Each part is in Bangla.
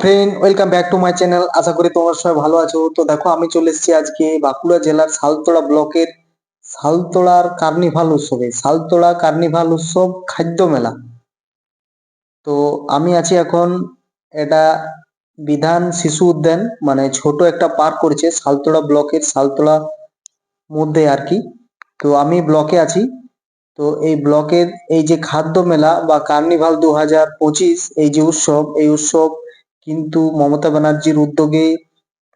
Friend welcome back to my channel আশা করি তোমরা সবাই ভালো আছো। তো দেখো, আমি চলে এসেছি আজকে বাঁকুড়া জেলার সালতোড়া ব্লকের সালতোড়ার কার্নিভাল উৎসবে। সালতোড়া কার্নিভাল উৎসব খাদ্য মেলা। তো আমি আছি এখন এটা বিধান শিশু উদ্যান মানে ছোট একটা পার্ক করেছে সালতোড়া ব্লকের সালতোড়া মধ্যে আর কি। তো আমি ব্লকে আছি। তো এই ব্লকের এই যে খাদ্য মেলা বা কার্নিভাল দু হাজার পঁচিশ, এই যে উৎসব, এই উৎসব কিন্তু মমতা ব্যানার্জির উদ্যোগে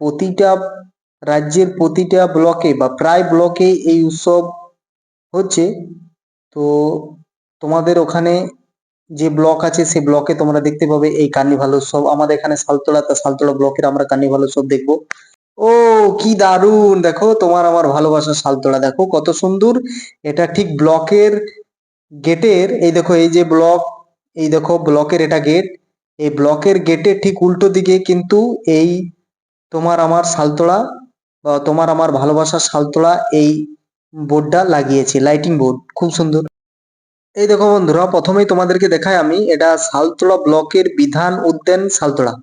প্রতিটা রাজ্যের প্রতিটা ব্লকে বা প্রায় ব্লকে এই উৎসব হচ্ছে। তো তোমাদের ওখানে যে ব্লক আছে সেই ব্লকে তোমরা দেখতে পাবে এই কার্নিভাল উৎসব। আমাদের এখানে সালতোড়া তা সালতোড়া ব্লকের আমরা কার্নিভাল উৎসব দেখব। ও, কি দারুণ দেখো, তোমার আমার ভালোবাসা সালতোড়া দেখো, কত সুন্দর। এটা ঠিক ব্লকের গেটের এই দেখো, এই যে ব্লক এই দেখো ব্লকের এটা গেট এই ব্লকের গেটের ঠিক উল্টো দিকে কিন্তু এই তোমার আমার সালতোড়া বা তোমার আমার ভালোবাসার সালতোড়া এই বোর্ডটা লাগিয়েছে লাইটিং বোর্ড খুব সুন্দর। এই দেখো বন্ধুরা, প্রথমেই তোমাদেরকে দেখাই আমি, এটা সালতোড়া ব্লকের বিধান উদ্যান সালতোড়া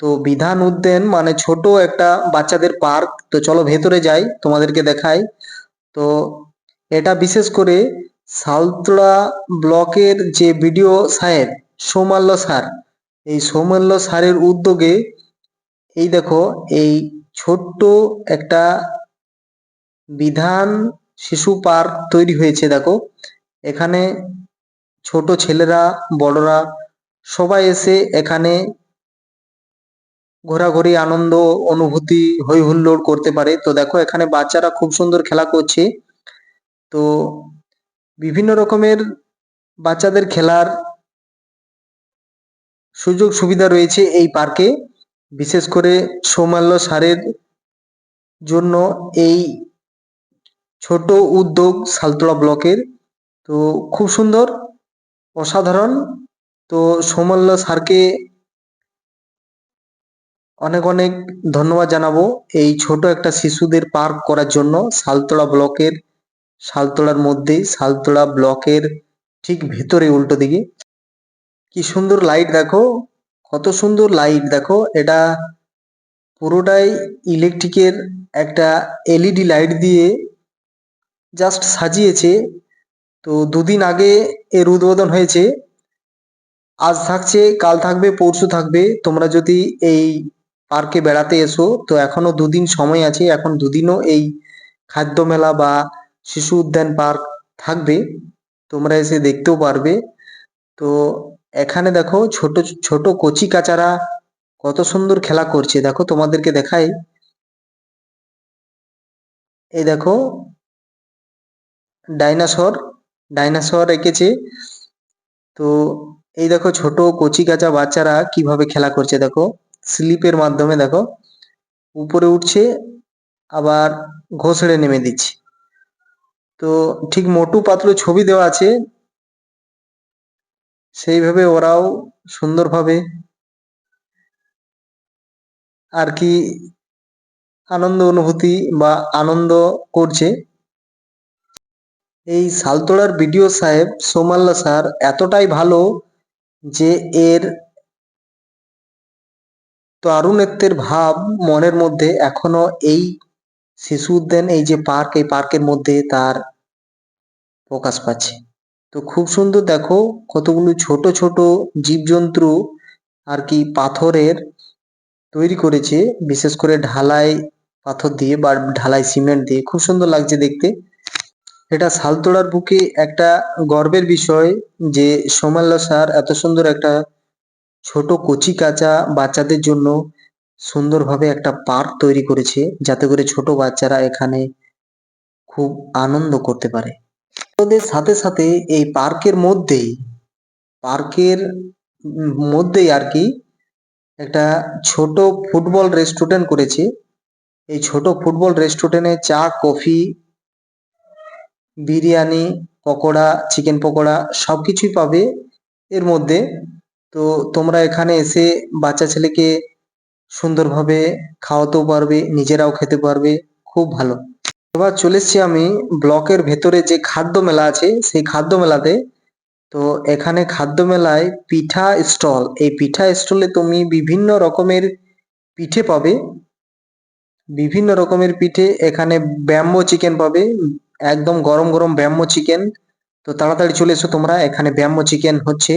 তো বিধান উদ্যান মানে ছোট একটা বাচ্চাদের পার্ক। তো চলো ভেতরে যাই, তোমাদেরকে দেখাই। তো এটা বিশেষ করে সালতোড়া ব্লকের যে বিডিও সাহেব, সৌমাল্য স্যার, এই সৌমাল্য স্যারের উদ্যোগে এই দেখো, এই ছোট্ট একটা বিধান শিশু পার্ক তৈরি হয়েছে, দেখো। এখানে ছোট ছেলেরা, বড়রা সবাই এসে এখানে ঘোরাঘুরি, আনন্দ, অনুভূতি হই হুল্লোড় করতে পারে। তো দেখো, এখানে বাচ্চারা খুব সুন্দর খেলা করছে। তো বিভিন্ন রকমের বাচ্চাদের খেলার সুযোগ সুবিধা রয়েছে এই পার্কে। বিশেষ করে সৌমাল্য সারের জন্য এই ছোট উদ্যোগ সালতোড়া ব্লকের তো খুব সুন্দর, অসাধারণ। তো সৌমাল্য স্যারকে অনেক অনেক ধন্যবাদ জানাব এই ছোট একটা শিশুদের পার্ক করার জন্য সালতোড়া ব্লকের, সালতোড়ার মধ্যে, সালতোড়া ব্লকের ঠিক ভেতরে উল্টো দিকে। কি সুন্দর লাইট দেখো, কত সুন্দর লাইট দেখো। এটা পুরোটাই ইলেকট্রিকের একটা এলইডি লাইট দিয়ে জাস্ট সাজিয়েছে। তো দুদিন আগে এর উদ্বোধন হয়েছে। আজ থাকছে, কাল থাকবে, পরশু থাকবে। তোমরা যদি এই পার্কে বেড়াতে এসো, তো এখনও দুদিন সময় আছে। এখন দুদিনও এই খাদ্য মেলা বা শিশু উদ্যান পার্ক থাকবে। তোমরা এসে দেখতেও পারবে। তো এখানে দেখো, ছোট ছোট কচি কাচারা কত সুন্দর খেলা করছে। দেখো, তোমাদেরকে দেখাই। এই দেখো, ডাইনাসর ডাইনাসর এঁকেছে তো এই দেখো ছোট কচি কাঁচা বাচ্চারা কীভাবে খেলা করছে দেখো। স্লিপের মাধ্যমে দেখো, উপরে উঠছে, আবার ঘষড়ে নেমে দিচ্ছে। তো ঠিক মোটু পাতলু ছবি দেওয়া আছে। সেইভাবে ওরাও সুন্দরভাবে আর কি আনন্দ অনুভূতি বা আনন্দ করছে। এই সালতোড়ার বিডিও সাহেব সোমাল্লা স্যার এতটাই ভালো যে এর তারুণ্যের ভাব মনের মধ্যে এখনও এই শিশু উদ্যান, এই যে পার্ক, এই পার্কের মধ্যে তার প্রকাশ পাচ্ছে। তো খুব সুন্দর দেখো কতগুলো ছোট ছোট জীবজন্তু আর কি পাথরের তৈরি করেছে। বিশেষ করে ঢালাই পাথর দিয়ে বা ঢালাই সিমেন্ট দিয়ে। খুব সুন্দর লাগছে দেখতে। এটা সালতোড়ার বুকে একটা গর্বের বিষয় যে সোমাল্য স্যার এত সুন্দর একটা ছোট কচি কাঁচা বাচ্চাদের জন্য সুন্দরভাবে একটা পার্ক তৈরি করেছে, যাতে করে ছোট বাচ্চারা এখানে খুব আনন্দ করতে পারে। ওদের সাথে সাথে এই পার্কের মধ্যেই পার্কের মধ্যেই আর কি একটা ছোট ফুটবল রেস্টুরেন্ট করেছে। এই ছোট ফুটবল রেস্টুরেন্টে চা, কফি বিরিয়ানি, পকোড়া চিকেন পকোড়া সব কিছুই পাবে এর মধ্যে। তো তোমরা এখানে এসে বাচ্চা ছেলেকে সুন্দরভাবে খাওয়াতেও পারবে, নিজেরাও খেতে পারবে, খুব ভালো। এবার চলে এসছি আমি ব্লকের ভেতরে যে খাদ্য মেলা আছে, সেই খাদ্য মেলাতে। তো এখানে খাদ্য মেলায় পিঠা স্টল, এই পিঠা স্টলে তুমি বিভিন্ন রকমের পিঠে পাবে। বিভিন্ন রকমের পিঠে এখানে ব্যাম্বো চিকেন পাবে একদম গরম গরম ব্যাম্বো চিকেন। তো তাড়াতাড়ি চলে এসো তোমরা, এখানে ব্যাম্বো চিকেন হচ্ছে।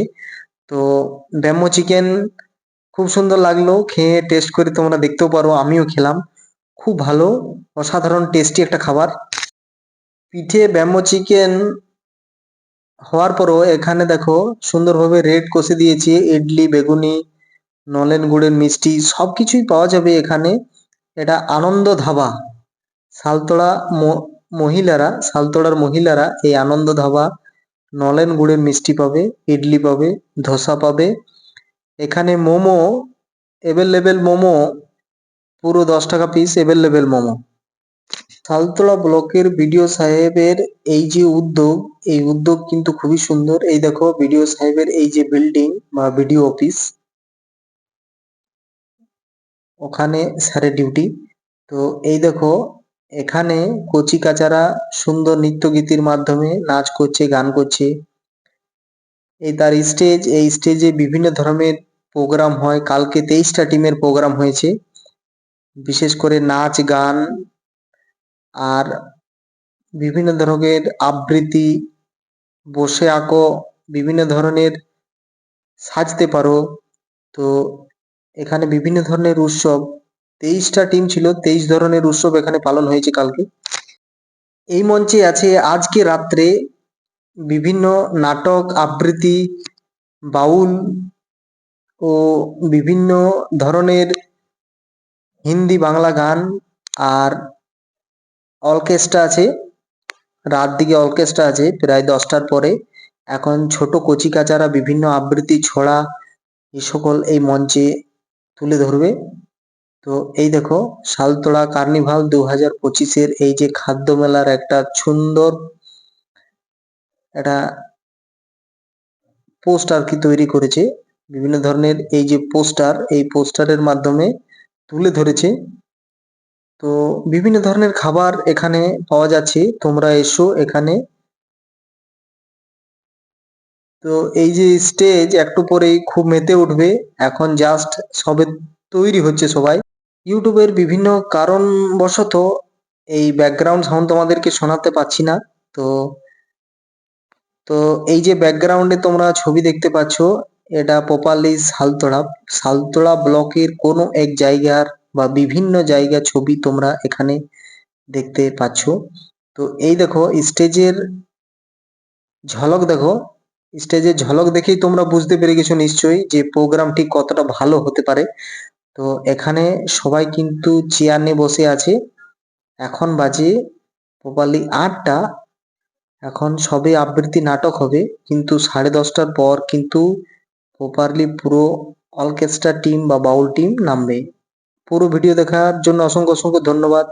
তো ব্যাম্বো চিকেন খুব সুন্দর লাগল, খেয়ে টেস্ট করে তোমরা দেখতেও পারো, আমিও খেলাম। খুব ভালো, অসাধারণ টেস্টি একটা খাবার। পিঠে ব্যাম্বো চিকেন হওয়ার পরও এখানে দেখো সুন্দরভাবে রেড কষে দিয়েছে, ইডলি, বেগুনি, নলেন গুড়ের মিষ্টি সব কিছুই পাওয়া যাবে এখানে। এটা আনন্দ ধাবা, সালতোড়া মহিলারা সালতোড়ার মহিলারা এই আনন্দ ধাবা, নলেন গুড়ের মিষ্টি পাবে, ইডলি পাবে, ধোসা পাবে। এখানে মোমো এভেলেবেল মোমো, পুরো দশ টাকা পিস এভেলেবেল মোমো। সালতোড়া ব্লকের বিডিও সাহেবের এই যে উদ্যোগ, এই উদ্যোগ কিন্তু খুবই সুন্দর। এই দেখো, বিডিও সাহেবের এই যে বিল্ডিং বা বিডিও অফিস ওখানে স্যারের ডিউটি তো এই দেখো এখানে কচি কাচারা সুন্দর নৃত্য গীতির মাধ্যমে নাচ করছে, গান করছে। এই তার স্টেজ এই স্টেজে বিভিন্ন ধরনের প্রোগ্রাম হয়। কালকে তেইশটা টিমের প্রোগ্রাম হয়েছে। বিশেষ করে নাচ, গান আর বিভিন্ন ধরনের আবৃত্তি, বসে আঁকো, বিভিন্ন ধরনের সাজতে পারো। তো এখানে বিভিন্ন ধরনের উৎসব তেইশটা টিম ছিল, তেইশ ধরনের উৎসব এখানে পালন হয়েছে কালকে। এই মঞ্চে আছে আজকে রাত্রে বিভিন্ন নাটক, আবৃত্তি, বাউল ও বিভিন্ন ধরনের হিন্দি বাংলা গান আর অর্কেস্ট্রা আছে। রাত দিকে অর্কেস্ট্রা আছে, প্রায় দশটার পরে। এখন ছোট কচি কাচারা, বিভিন্ন আবৃত্তি, ছড়া এই সকল এই মঞ্চে তুলে ধরবে। তো এই দেখো সালতোড়া কার্নিভাল দু হাজার পঁচিশের এই যে খাদ্য মেলার একটা সুন্দর একটা পোস্ট আর কি তৈরি করেছে। বিভিন্ন ধরনের এই যে পোস্টার, এই পোস্টারের মাধ্যমে তুলে ধরেছে। তো বিভিন্ন ধরনের খাবার এখানে পাওয়া যাচ্ছে, তোমরা এসো এখানে। তো এই যে স্টেজ একটু পরেই খুব মেতে উঠবে। এখন জাস্ট সবে তৈরি হচ্ছে সবাই। ইউটিউবের বিভিন্ন কারণবশত এই ব্যাকগ্রাউন্ড সাউন্ড তোমাদেরকে শোনাতে পাচ্ছি না। তো তো এই যে ব্যাকগ্রাউন্ডে তোমরা ছবি দেখতে পাচ্ছ, এটা প্রপারলি সালতোড়া সালতোড়া ব্লকের কোনো এক জায়গার বা বিভিন্ন জায়গার ছবি তোমরা এখানে দেখতে পাচ্ছ। তো এই দেখো, স্টেজের ঝলক দেখো। স্টেজের ঝলক দেখেই তোমরা বুঝতে পেরে গেছো নিশ্চয়ই যে প্রোগ্রামটি কতটা ভালো হতে পারে। তো এখানে সবাই কিন্তু চেয়ার নিয়ে বসে আছে। এখন বাজে প্রপারলি আটটা। এখন সবে আবৃত্তি নাটক হবে, কিন্তু সাড়ে দশটার পর কিন্তু প্রপারলি পুরো অর্কেস্ট্রা টিম বা বাউল টিম নামবে। পুরো ভিডিও দেখার জন্য অসংখ্য অসংখ্য ধন্যবাদ।